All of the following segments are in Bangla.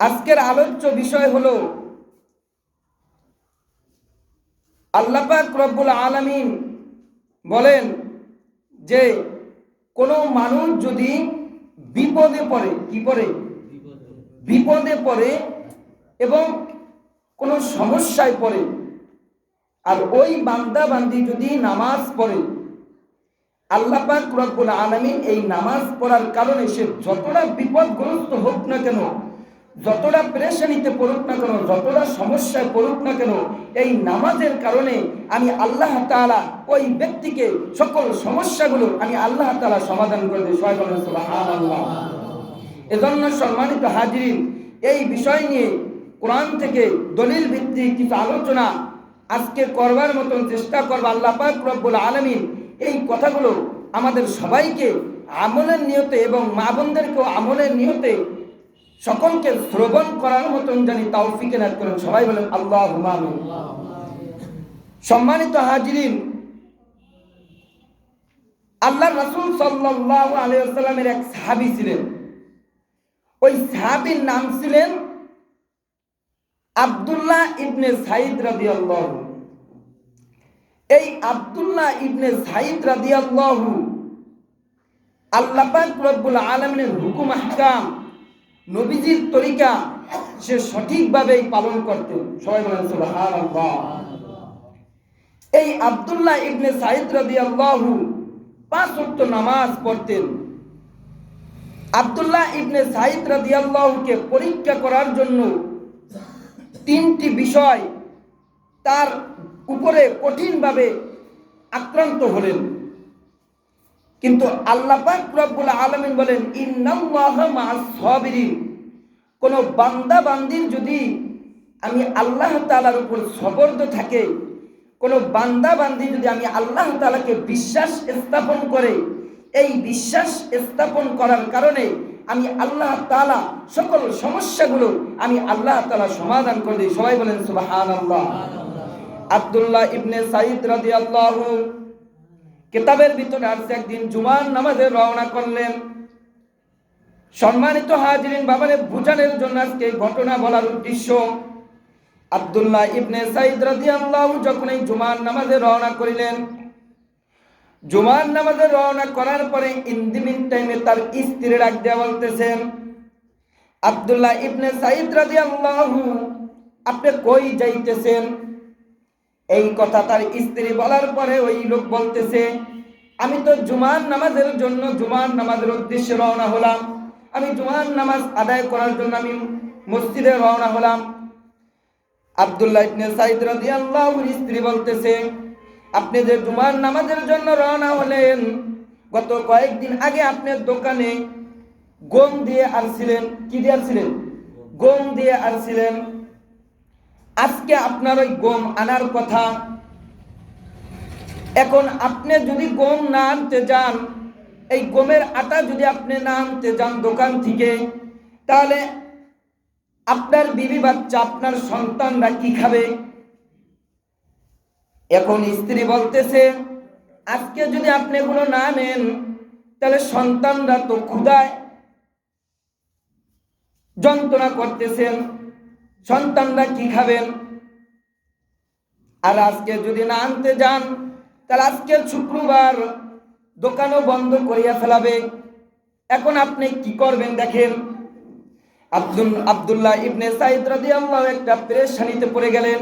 আজকের আলোচ্য বিষয় হলো আল্লাপাক রব্বুল আলমিন বলেন যে কোনো মানুষ যদি বিপদে পড়ে, কি পড়ে? বিপদে পড়ে এবং কোনো সমস্যায় পড়ে, আর ওই বান্দা বান্দি যদি নামাজ পড়ে, আল্লাহ পাক রব্বুল আলামিন এই নামাজ পড়ার কারণে সে যতটা বিপদগ্রস্ত হোক না কেন যতটা পেরেশানিতে পড়ুক না কেন, যতটা সমস্যায় পড়ুক না কেন, এই নামাজের কারণে আমি আল্লাহ তাআলা ওই ব্যক্তিকে সকল সমস্যাগুলো আমি আল্লাহ তাআলা সমাধান করে দিই। এজন্য সম্মানিত হাজিরিন, এই বিষয় নিয়ে কোরআন থেকে দলিল ভিত্তিক কিছু আলোচনা আজকে করবার মতন চেষ্টা করব আল্লাহ পাক রব্বুল আলমিন। এই কথাগুলো আমাদের সবাইকে আমলের নিয়তে এবং মা বোনদেরকেও আমলের নিয়তে সকলকে শ্রবণ করার মতন জানি তাও ফিকেনার করেন। সবাই বলেন আল্লাহ সম্মানিত হাজিরিন আল্লাহ রাসূল সাল্লাল্লাহু আলাইহি এক সাহাবী ছিলেন। ওই সাহাবীর নাম ছিলেন আব্দুল্লাহ ইবনে সাইদ রাদিয়াল্লাহু। এই আব্দুল্লাহ ইবনে সাইদ রাদিয়াল্লাহু আল্লাহ রব্বুল আলামিনের হুকুম আহকাম নবীজির তরিকা সে সঠিকভাবেই পালন করতেন সবাই বলেন এই আবদুল্লাহ ইবনে সাইদ রাদিয়াল্লাহু পাঁচ ওয়াক্ত নামাজ পড়তেন। আব্দুল্লাহ ইবনে সাইদ রাদিয়াল্লাহুকে পরীক্ষা করার জন্য তিনটি বিষয় তার উপরে কঠিনভাবে আক্রান্ত হলেন। কিন্তু আল্লাহ পাক রব্বুল আলামিন বলেন, ইন্নাল্লাহা মা'আস কোন বান্দা, বান্দির যদি আমি আল্লাহ তাআলার উপর সবর্দ থাকে, কোন বান্দা, বান্দি যদি আমি আল্লাহ তাআলাকে বিশ্বাস স্থাপন করে, এই বিশ্বাস স্থাপন করার কারণে আমি আল্লাহ তাআলা সকল সমস্যাগুলো আমি আল্লাহ তাআলা সমাধান করে দিই। সবাই বলেন, সুবহানাল্লাহ। আব্দুল্লাহ ইবনে সাইদ রাদিয়াল্লাহু কিতাবের ভিতরে আসছে, একদিন জুমার নামাজে রওনা করলেন। সম্মানিত হাজিরিন, বাবারে বুঝানোর জন্য আজকে ঘটনা বলার উদ্দেশ্য, আব্দুল্লাহ ইবনে সাইদ রাদিয়াল্লাহু যখন এই জুমার নামাজে রওনা করিলেন, জুমার নামাজে রওনা করার পরে ইন্দিমিন টাইমে তার স্ত্রী ডাক দেওয়া বলতেছেন, আব্দুল্লাহ ইবনে সাইদ রাদিয়াল্লাহু আপনি কই যাইতেছেন? এই কথা তার স্ত্রী বলার পরে ওই লোক বলতেছে, আমি তো জুমার নামাজের জন্য জুমার নামাজের উদ্দেশ্যে রওনা হলাম। আমি জুমার নামাজ আদায় করার জন্য আমি মসজিদে রওনা হলাম। আব্দুল্লাহ ইবনে সাইদ রাদিয়াল্লাহুর স্ত্রী বলতেছে, আপনি যে জুমার নামাজের জন্য রওনা হলেন, গত কয়েকদিন আগে আপনার দোকানে গম দিয়ে আসছিলেন কি দিয়ে আসছিলেন গম দিয়ে আসছিলেন আজকে আপনার ওই গম আনার কথা। এখন আপনি যদি গম না আনতে যান, এই গমের আটা যদি আপনি না আনতে যান দোকান থেকে, তাহলে আপনার বিবি বাচ্চা, আপনার সন্তানরা কি খাবে? এখন স্ত্রী বলতেছে, আজকে যদি আপনি এগুলো না নেন, তাহলে সন্তানরা তো ক্ষুদায় যন্ত্রণা করতেছেন। সন্তানরা কি খাবেন? আর আজকে যদি না আনতে যান, তাহলে আজকে শুক্রবার দোকানও বন্ধ করিয়া ফেলাবে। এখন আপনি কি করবেন দেখেন? আব্দুল, আব্দুল্লাহ ইবনে সাইদ রাদিয়াল্লাহু একটা পেরেশানিতে পড়ে গেলেন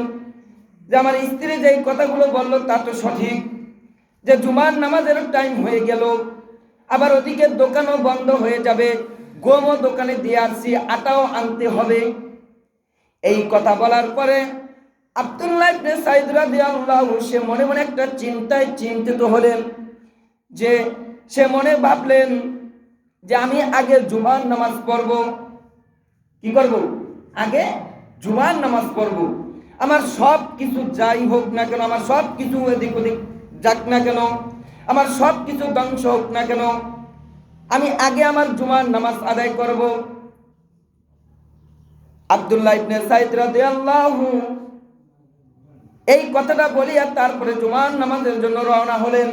যে আমার স্ত্রী যে কথাগুলো বলল তা তো সঠিক। যে জুমার নামাজের টাইম হয়ে গেল, আবার ওদিকে দোকানও বন্ধ হয়ে যাবে, গমও দোকানে দিয়ে আসছি, আটাও আনতে হবে। এই কথা বলার পরে আব্দুল্লাহ ইবনে সাইদ রাদিয়াল্লাহু সে মনে মনে একটা চিন্তায় চিন্তিত হলেন যে সে মনে ভাবলেন যে আমি আগে জুমার নামাজ পড়ব। কি করব? আগে জুমার নামাজ পড়ব। আমার সব কিছু যাই হোক না কেন, আমার সব কিছু এদিক ওদিক যাক না কেন, আমার সব কিছু ধ্বংস হোক না কেন, আমি আগে আমার জুমার নামাজ আদায় করব। আব্দুল্লাহ ইবনে সাইদ রাদিয়াল্লাহু এই কথাটা বলিয়া তারপরে জুমার নামাজের জন্য রওনা হলেন।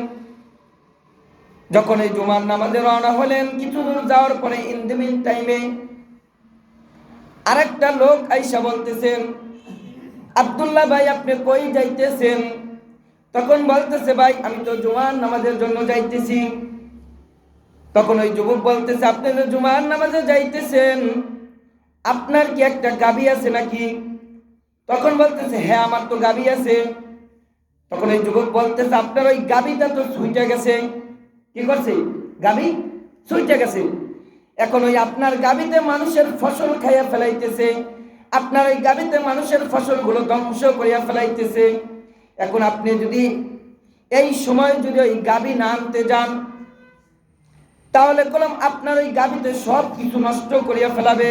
যখন এই জুমার নামাজে রওনা হলেন, কিছু দূর যাওয়ার পরে ইন দ্য টাইমে আরেকটা লোক আইসা বলতেছেন, আব্দুল্লাহ ভাই, আপনি কই যাইতেছেন? তখন বলতেছে, ভাই, আমি তো জুমার নামাজের জন্য যাইতেছি। তখন ওই যুবক বলতেছে, আপনি তো জুমার নামাজে যাইতেছেন আপনার কি একটা গাবি আছে নাকি? তখন বলতেছে হ্যাঁ আমার তো গাবি আছে। তখন ওই যুবক বলতেছে, আপনার ওই গাবিটা তো ছুইটা গেছে। কি করছে? গাবি ছুইটা গেছে। এখন ওই আপনার গাবিতে মানুষের ফসল খাইয়া ফেলাইতেছে। আপনার ওই গাবিতে মানুষের ফসলগুলো ধ্বংস করিয়া ফেলাইতেছে। এখন আপনি যদি এই সময় যদি ওই গাবি না আনতে যান, তাহলে কলম আপনার ওই গাবিতে সব কিছু নষ্ট করিয়া ফেলাবে।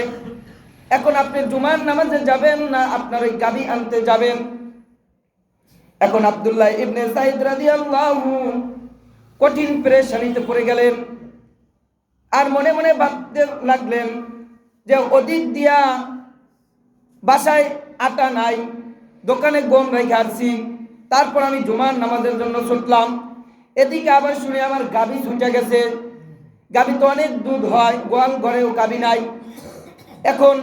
এখন আপনি জুমার নামাজে যাবেন না আপনার ওই গাবি আনতে যাবেন? এখন আব্দুল্লাহ ইবনে সাইদ রাদিয়াল্লাহু কঠিন পেরেশানিতে পড়ে গেলেন আর মনে মনে ভাবতে লাগলেন যে অধিক দিয়া বাসায় আটা নাই, দোকানে গম রেখে আসছি, তারপর আমি জুমার নামাজের জন্য ছুটলাম। এদিকে আবার শুনে আমার গাভী ছুটে গেছে। গাভী তো অনেক দুধ হয়, গোয়াল ঘরেও গাভী নাই। এখন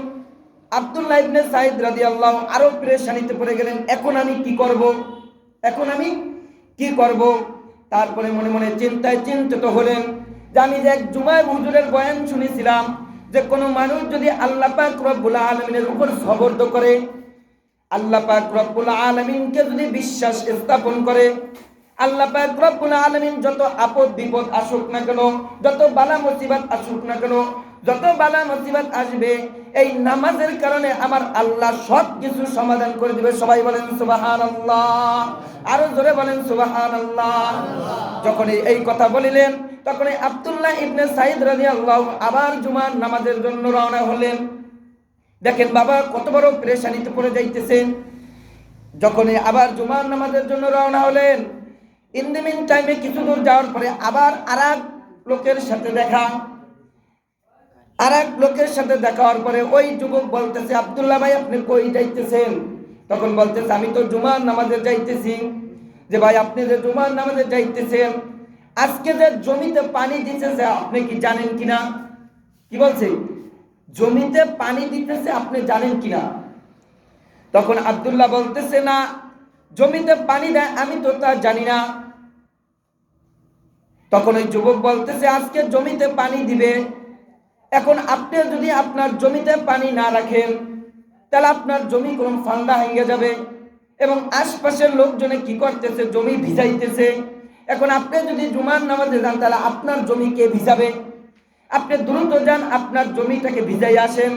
আব্দুল্লাহ ইবনে সাইদ রাদিয়াল্লাহু আরও পেরেশানিতে পড়ে গেলেন, এখন আমি কি করব? এখন আমি কি করব? তারপরে মনে মনে চিন্তায় চিন্তিত হলেন। যে আমি যে এক জুমায় হুজুরের বয়ান শুনেছিলাম যে কোনো মানুষ যদি আল্লাহ পাক রব্বুল আলামিনের উপর সবর্দ করে, আল্লাহ পাক রব্বুল আলামিনকে যদি বিশ্বাস স্থাপন করে, আল্লাহ পাক রব্বুল আলামিন যত আপদ বিপদ আসুক না কেন, যত বালা মুসিবত আসুক না কেন যত বালা মুসিবত আসবে, এই নামাজের কারণে আমার আল্লাহ সব কিছু সমাধান করে দিবে। সবাই বলেন, সুবহানাল্লাহ। আরও জোরে বলেন, সুবহানাল্লাহ। যখন এই- কথা বলিলেন তখন আবদুল্লাহ ইবনে সাইদ রাদিয়াল্লাহু আবার জুমার নামাজের জন্য রওনা হলেন। দেখেন বাবা কত বড় পেরেশানিতে পড়ে যাইতেছেন। যখন এই আবার জুমার নামাজের জন্য রওনা হলেন ইন টাইমে কিছু দূর যাওয়ার পরে আবার আর লোকের সাথে দেখা। আর এক লোকের সাথে দেখা হওয়ার পরে ওই যুবক বলতেছে, আব্দুল্লাহ ভাই, আপনি কই যাইতেছেন? তখন বলতেছে, আমি তো জুমার নামাজে যাইতেছি। যে, ভাই, আপনি যে জুমার নামাজে যাইতেছেন, আজকে যে জমিতে পানি দিতেছে, আপনি কি জানেন কিনা? কি বলছে? জমিতে পানি দিতেছে, আপনি জানেন কিনা? তখন আব্দুল্লাহ বলতেছে, না, জমিতে পানি দেয়, আমি তো তা জানি না। তখন ওই যুবক বলতেছে, আজকে জমিতে পানি দিবে এখন আপনি যদি আপনার জমিতে পানি না রাখেন, তাহলে আপনার জমি কোন ফান্দা ভেঙে যাবে। এবং আশপাশের লোকজনে কি করতেছে? জমি ভিজাইতেছে। এখন আপনি যদি জুমার নামাজে যান, তাহলে আপনার জমি কে ভিজাবে? আপনি দ্রুত যান, আপনার জমিটাকে ভিজাই আসেন।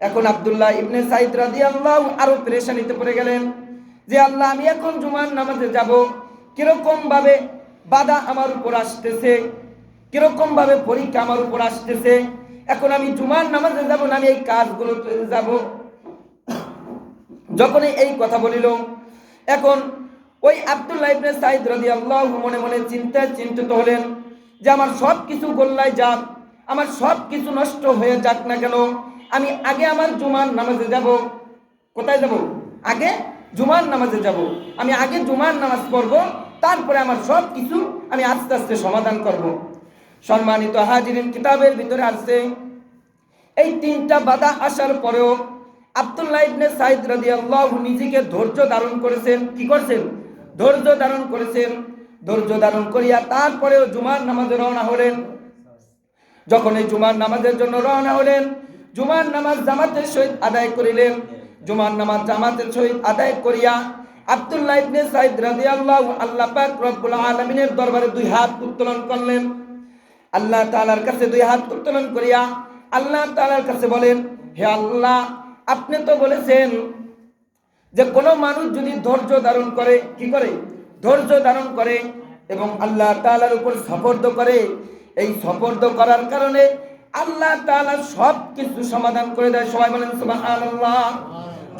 এখন আব্দুল্লাহ ইবনে সাইদ রাদিয়াল্লাহু আরও পেরেশানিতে পড়ে গেলেন যে, আল্লাহ, আমি এখন জুমার নামাজে যাব। কীরকম ভাবে বাধা আমার উপর আসতেছে? কীরকম ভাবে পরীক্ষা আমার উপর আসতেছে? এখন আমি জুমার নামাজে যাব না, আমি এই কাজগুলো যাব? যখন এই কথা বলিল, এখন ওই আব্দুল্লাহ ইবনে সাইদ রাদিয়াল্লাহু মনে মনে চিন্তায় চিন্তিত হলেন যে আমার সব কিছু গোল্লায় যাক, আমার সব কিছু নষ্ট হয়ে যাক না কেন? আমি আগে আমার জুমার নামাজে যাব। কোথায় যাব? আগে জুমার নামাজে যাব। আমি আগে জুমার নামাজ পড়ব, তারপরে আমার সব কিছু আমি আস্তে আস্তে সমাধান করব। সম্মানিত হাজিরিন, কিতাবের ভিতরে আসছে। এই তিনটা বাধা আসার পরেও আব্দুল্লাহ ইবনে সাইদ রাদিয়াল্লাহু নিজেকে ধৈর্য ধারণ করেছেন। কি করছেন? ধৈর্য ধারণ করেছেন। ধৈর্য ধারণ করিয়া তারপরেও জুমার নামাজে রওনা হলেন। যখন এই জুমার নামাজের জন্য রওনা হলেন, জুমার নামাজ জামাতের সহিত আদায় করিলেন। জুমার নামাজ জামাতের সহিত আদায় করিয়া আব্দুল্লাহ ইবনে সাইদ রাদিয়াল্লাহু আল্লাহ পাক রব্বুল আলামিনের দরবারে দুই হাত উত্তোলন করলেন। আল্লাহ তালার কাছে দুই হাত উত্তোলন করিয়া আল্লাহ তালার কাছে বলেন, হে আল্লাহ, আপনি তো বলেছেন যে কোনো মানুষ যদি ধৈর্য ধারণ করে, কি করে? ধৈর্য ধারণ করে এবং আল্লাহ তাআলার উপর সফর্দ করে। এই সফর্দ করার কারণে আল্লাহ তাআলা সব কিছু সমাধান করে দেয়। সবাই বলেন আল্লাহ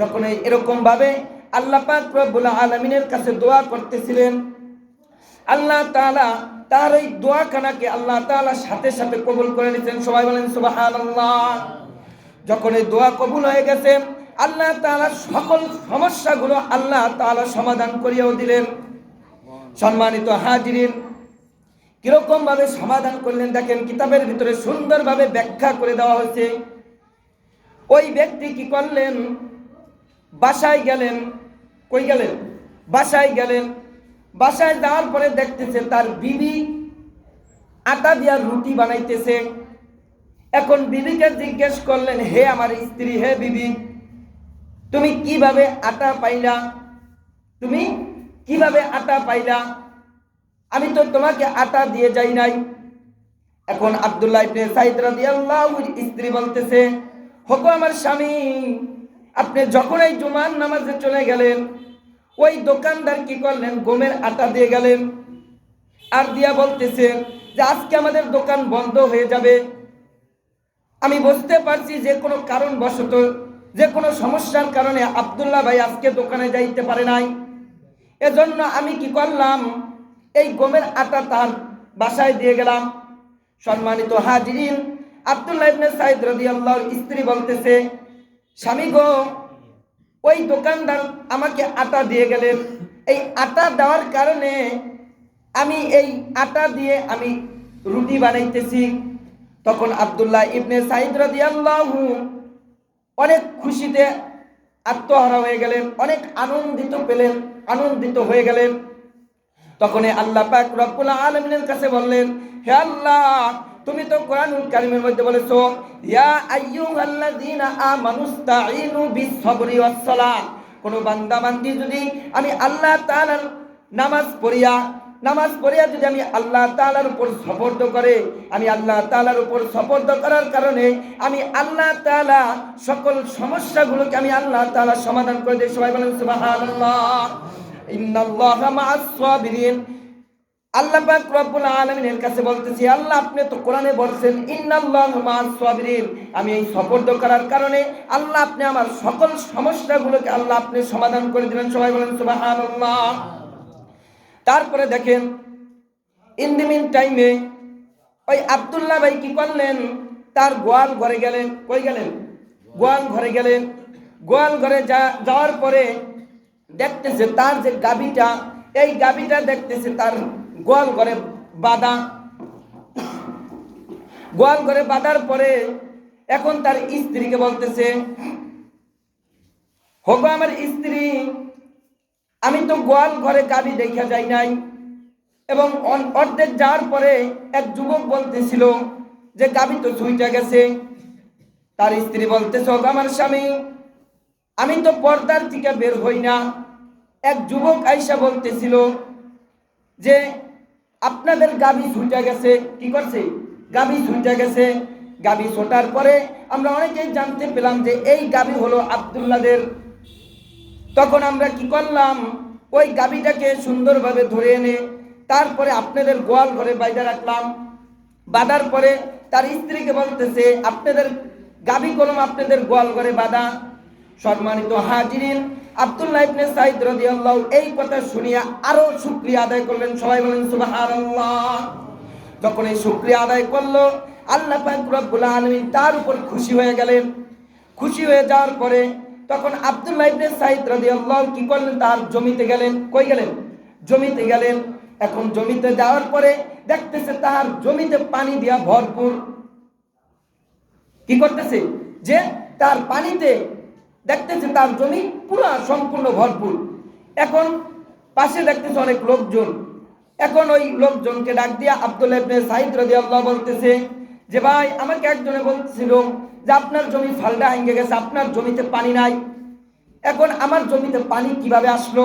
যখন এরকম ভাবে আল্লাহ পাক রব্বুল আলামিনের কাছে দোয়া করতেছিলেন আল্লাহ তাআলা তার এই দোয়াখানাকে আল্লাহ তাআলা সাথে সাথে কবুল করে নিয়েছেন। সবাই বলেন, সুবহানাল্লাহ। যখন এই দোয়া কবুল হয়ে গেছে, আল্লাহ তাআলা সকল সমস্যাগুলো আল্লাহ তাআলা সমাধান করিয়াও দিলেন। সম্মানিত হাজিরিন কীরকম ভাবে সমাধান করলেন দেখেন, কিতাবের ভিতরে সুন্দরভাবে ব্যাখ্যা করে দেওয়া হয়েছে। ওই ব্যক্তি কি করলেন? বাসায় গেলেন। কই গেলেন? বাসায় গেলেন। বাসায় যাওয়ার পরে দেখতেছে তার বিবি আটা দিয়া রুটি বানাইতেছে। এখন বিবিকে জিজ্ঞেস করলেন, হে আমার স্ত্রী, হে বিবি, তুমি কীভাবে আটা পাইলা? তুমি কীভাবে আটা পাইলা? আমি তো তোমাকে আটা দিয়ে যাই নাই। এখন আব্দুল্লাহ ইবনে সাইদ রাদিয়াল্লাহু স্ত্রী বলতেছে, হকো আমার স্বামী, আপনি যখন এই জুমার নামাজে চলে গেলেন ওই দোকানদার কি করলেন? গমের আটা দিয়ে গেলেন আর দিয়া বলতেছে যে আজকে আমাদের দোকান বন্ধ হয়ে যাবে। আমি বুঝতে পারছি যে কোনো কারণবশত, যে কোনো সমস্যার কারণে আব্দুল্লাহ ভাই আজকে দোকানে যাইতে পারে নাই। এজন্য আমি কি করলাম? এই গমের আটা তার বাসায় দিয়ে গেলাম। সম্মানিত হাজিরিন, আব্দুল্লাহ ইবনে সাইদ রাদিয়াল্লাহর স্ত্রী বলতেছে, স্বামী গো ওই দোকানদার আমাকে আটা দিয়ে গেলেন। এই আটা দেওয়ার কারণে আমি এই আটা দিয়ে আমি রুটি বানাইতেছি। তখন আবদুল্লাহ ইবনে সাইদ রাদিয়াল্লাহু অনেক খুশিতে আত্মহারা হয়ে গেলেন, অনেক আনন্দিত পেলেন, আনন্দিত হয়ে গেলেন। তখন আল্লাহ পাক রব্বুল আলামিনের কাছে বললেন, হে আল্লাহ তুমি তো কোরআনুল কারীমের মধ্যে বলেছ, ইয়া আইয়ুহাল্লাযীনা আমানুস্তাঈনু বিস-সাবরি ওয়াস-সালাহ কোন বান্দা বান্দি যদি আমি আল্লাহ তাআলার নামাজ পড়িয়া নামাজ পড়িয়া যদি আমি আল্লাহ তাআলার উপর সফর্দ করে, আমি আল্লাহ তাআলার উপর সফর্দ করার কারণে আমি আল্লাহ তাআলা সকল সমস্যাগুলোকে আমি আল্লাহ তাআলা সমাধান করে দিই। সবাই বলেন সুবহানাল্লাহ। ইন্নাল্লাহা মা'আস সাবিরিন আল্লাহ পাক রব্বুল আলামিনের কাছে বলতেছি, আল্লাহ, আপনি তো কোরআনে বলছেন, ইন্নাল্লাহু মা'আস সাবিরিন। আমি এই সফর্দ করার কারণে আল্লাহ, আপনি আমার সকল সমস্যাগুলোকে আল্লাহ, আপনি সমাধান করে দিলেন। সবাই বলেন, সুবহানাল্লাহ। তারপরে দেখেন, ইন দি মিন টাইমে ওই আব্দুল্লাহ ভাই কি করলেন? তার গোয়াল ঘরে গেলেন। কই গেলেন? গোয়াল ঘরে গেলেন। গোয়াল ঘরে যাওয়ার পরে দেখতেছে তার যে গাবিটা এই গাবিটা দেখতেছে তার গোয়াল ঘরে বাঁধা। গোয়াল ঘরে বাঁধার পরে এখন তার স্ত্রীকে বলতেছে হোক আমার স্ত্রী, আমি তো গোয়াল ঘরে গাবি দেখা যাই নাই। এবং অর্ধেক যাওয়ার পরে এক যুবক বলতেছিল যে গাবি তো ছুইটা গেছে। তার স্ত্রী বলতেছে "ওগো আমার স্বামী, আমি তো পর্দার থেকে বের হই না। এক যুবক আইসা বলতেছিল যে আপনাদের গাবি ছুটে গেছে, কি করছে? গাবি ছুটে গেছে, গাবি ছোটার পরে আমরা অনেকেই জানতে পেলাম যে এই গাবি হলো আবদুল্লাদের। তখন আমরা কি করলাম? ওই গাবিটাকে সুন্দরভাবে ধরে এনে তারপরে আপনাদের গোয়াল ঘরে বাইরে রাখলাম। বাঁধার পরে তার স্ত্রীকে বলতেছে, আপনাদের গাবি কলম আপনাদের গোয়াল ঘরে বাঁধা। সম্মানিত হাজিরিন, আব্দুল্লাহ ইবনে সাইদ রাদিয়াল্লাহু এই কথা শুনিয়া আরও শুকরিয়া আদায় করলেন। সবাই বলেন, সুবহানাল্লাহ। যখন এই শুকরিয়া আদায় করল, আল্লাহ পাক রব্বুল আলামিন তার উপর খুশি হয়ে গেলেন। খুশি হয়ে যাওয়ার পরে তখন আব্দুল্লাহ ইবনে সাইদ রাদিয়াল্লাহু কি করলেন? তার জমিতে গেলেন। কই গেলেন? জমিতে গেলেন। এখন জমিতে যাওয়ার পরে দেখতেছে তার জমিতে পানি দিয়া ভরপুর। কি করতেছে? যে তার পানিতে দেখতেছে তার জমি পুরা সম্পূর্ণ ভরপুর। এখন পাশে দেখতেছে অনেক লোকজন। এখন ওই লোকজনকে ডাক দিয়া আব্দুল ইবনে সাইদ রাদিয়াল্লাহু বলতেছে যে, ভাই, আমাকে একজনে বলছিল যে, আপনার জমি ফালডা ভেঙে গেছে, আপনার জমিতে পানি নাই। এখন আমার জমিতে পানি কীভাবে আসলো?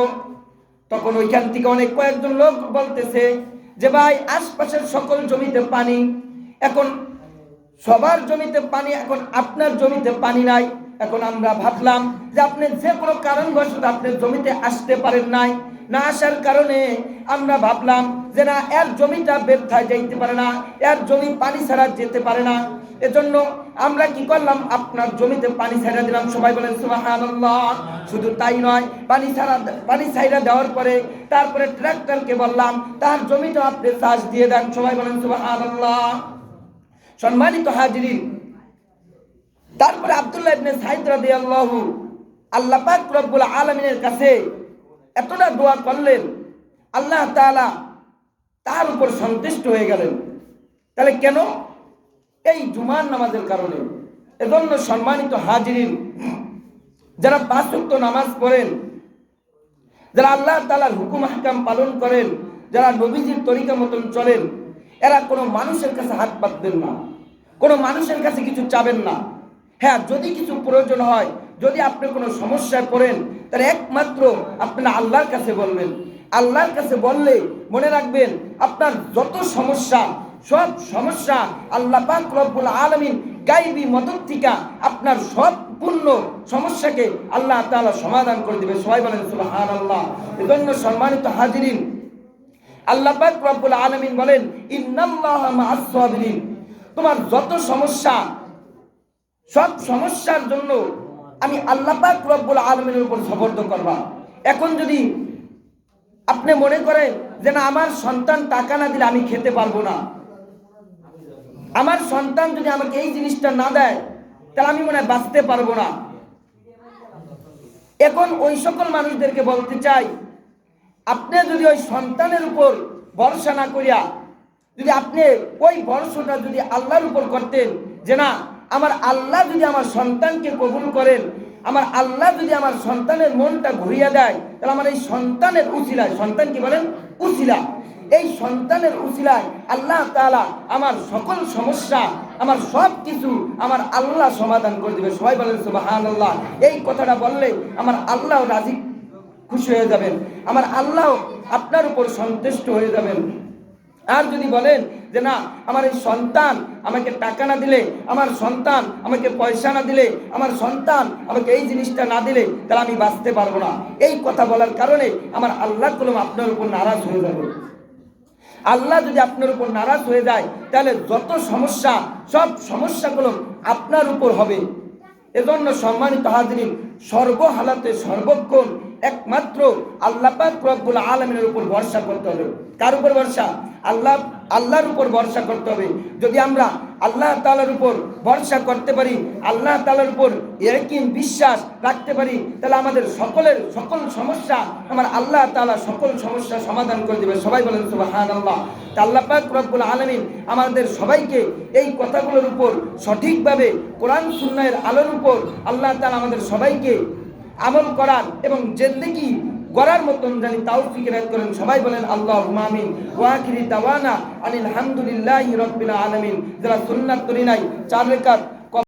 তখন ওইখান থেকে অনেক কয়েকজন লোক বলতেছে যে, ভাই, আশপাশের সকল জমিতে পানি। এখন সবার জমিতে পানি, এখন আপনার জমিতে পানি নাই। এখন আমরা ভাবলাম যে আপনি যে কোনো কারণবশত আপনি জমিতে আসতে পারেন নাই। না আসার কারণে আমরা ভাবলাম যে না, এর জমিটা ব্যর্থায় যাইতে পারে না, এর জমি পানি ছাড়া যেতে পারে না। এজন্য আমরা কি করলাম, আপনার জমিতে পানি ছাড়া দিলাম। সবাই বলেন শুধু তাই নয়, পানি ছাড়া, পানি ছাইরা দেওয়ার পরে তারপরে ট্রাক্টরকে বললাম, তার জমিটা আপনি চাষ দিয়ে দেন। সবাই বলেন, সুবহানাল্লাহ। সম্মানিত হাজিরিন তারপরে আব্দুল্লাহ ইবনে সাইদ রাদিয়াল্লাহু আল্লাহ পাক রব্বুল আলামিনের কাছে এতটা দোয়া করলেন, আল্লাহ তাআলা তার উপর সন্তুষ্ট হয়ে গেলেন। তাহলে কেন? এই জুমার নামাজের কারণে। এজন্য সম্মানিত হাজিরিন, যারা পাঁচ ওয়াক্ত নামাজ পড়েন, যারা আল্লাহ তালার হুকুম হাকাম পালন করেন, যারা নবীজির তরিকা মতন চলেন, এরা কোনো মানুষের কাছে হাত পাতবেন না। কোনো মানুষের কাছে কিছু চাবেন না। হ্যাঁ যদি কিছু প্রয়োজন হয়, যদি আপনি কোনো সমস্যায় পড়েন, তাহলে একমাত্র আপনারা আল্লাহর কাছে বলবেন। আল্লাহর কাছে বললে মনে রাখবেন, আপনার যত সমস্যা, সব সমস্যা আল্লাহ পাক রব্বুল আলমিন গাইবি মদত আপনার সম্পূর্ণ সমস্যাকে আল্লাহ তাআলা সমাধান করে দিবে সবাই বলেন সুবহান আল্লাহ এজন্য সম্মানিত হাজিরিন, আল্লাহ পাক রব্বুল আলামিন বলেন, ইন্নাল্লাহা তোমার যত সমস্যা সব সমস্যার জন্য আমি আল্লাহ পাক রব্বুল আলামিনের উপর সবর্দ করবা। এখন যদি আপনি মনে করেন যে না, আমার সন্তান টাকা না দিলে আমি খেতে পারব না। আমার সন্তান যদি আমাকে এই জিনিসটা না দেয়, তাহলে আমি মনে হয় বাঁচতে পারব না। এখন ওই সকল মানুষদেরকে বলতে চাই, আপনি যদি ওই সন্তানের উপর ভরসা না করিয়া, যদি আপনি ওই ভরসাটা যদি আল্লাহর উপর করতেন যে না আমার আল্লাহ যদি আমার সন্তানকে কবুল করেন, আমার আল্লাহ যদি আমার সন্তানের মনটা ঘুরিয়ে দেয়, তাহলে আমার এই সন্তানের উচিলায় সন্তান কি বলেন? উচিলা এই সন্তানের উচিলায় আল্লাহ তাআলা আমার সকল সমস্যা, আমার সব কিছু আমার আল্লাহ সমাধান করে দেবে। সবাই বলেন সুবাহান আল্লাহ এই কথাটা বললে আমার আল্লাহ রাজি, খুশি হয়ে যাবেন। আমার আল্লাহ আপনার উপর সন্তুষ্ট হয়ে যাবেন। আর যদি বলেন যে না, আমার এই সন্তান আমাকে টাকা না দিলে, আমার সন্তান আমাকে পয়সা না দিলে, আমার সন্তান আমাকে এই জিনিসটা না দিলে, তাহলে আমি বাঁচতে পারব না। এই কথা বলার কারণে আমার আল্লাহ কলম আপনার উপর নারাজ হয়ে যাবে। আল্লাহ যদি আপনার উপর নারাজ হয়ে যায়, তাহলে যত সমস্যা, সব সমস্যাগুলো আপনার উপর হবে। এজন্য সম্মানিত হাজরিন, সর্বহালাতে সর্বক্ষণ একমাত্র আল্লাহ পাক রব্বুল আলমিনের উপর ভরসা করতে হবে। কার উপর ভরসা? আল্লাহ আল্লাহর উপর ভরসা করতে হবে। যদি আমরা আল্লাহ তালার উপর ভরসা করতে পারি, আল্লাহ তালার উপর এরকিন বিশ্বাস রাখতে পারি, তাহলে আমাদের সকলের সকল সমস্যা আমার আল্লাহ তালা সকল সমস্যা সমাধান করে দেবে সবাই বলেন সুবহান আল্লাহ তা আল্লাহ পাক রব্বুল আলমিন আমাদের সবাইকে এই কথাগুলোর উপর সঠিকভাবে কোরআন সুন্নায়ের আলোর উপর আল্লাহ তালা আমাদের সবাইকে আমল করার এবং জেন্দেগি গড়ার মতন জানি তাও ফিকিরাত করেন। সবাই বলেন আল্লাহ মামিন ওয়াকিরি দাওয়ানা আনিল হামদুলিল্লাহি রাব্বিল আলামিন। যারা সুন্নাত তরি নাই, চার রেখাত